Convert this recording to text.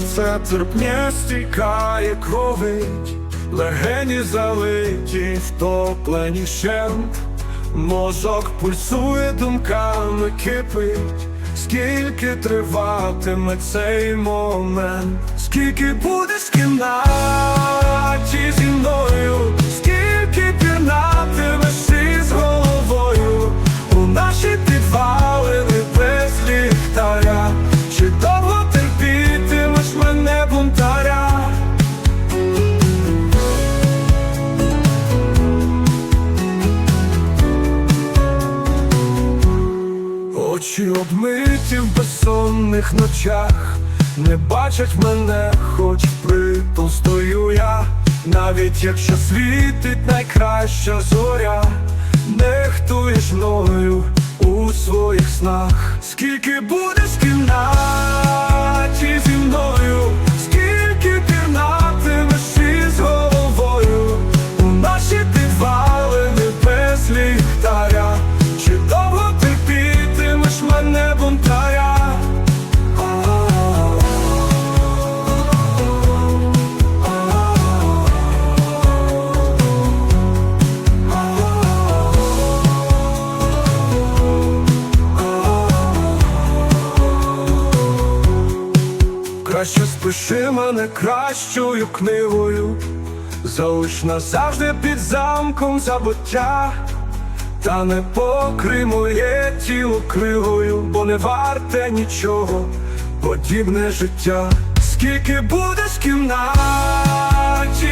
серце терпня стікає кровить, легені залиті, втоплені щент, мозок пульсує думками кипить, скільки триватиме цей момент, скільки будеш в кімнаті зі мною, Очі обмиті в безсонних ночах, не бачать мене, хоч притул стою я, навіть якщо світить найкраща зоря, нехтуєш мною у своїх снах, скільки буде, в Краще спиши мене кращою книгою, залиш назавжди під замком забуття, та не покри моє тіло кривою, бо не варте нічого, подібне життя. Скільки будеш в кімнаті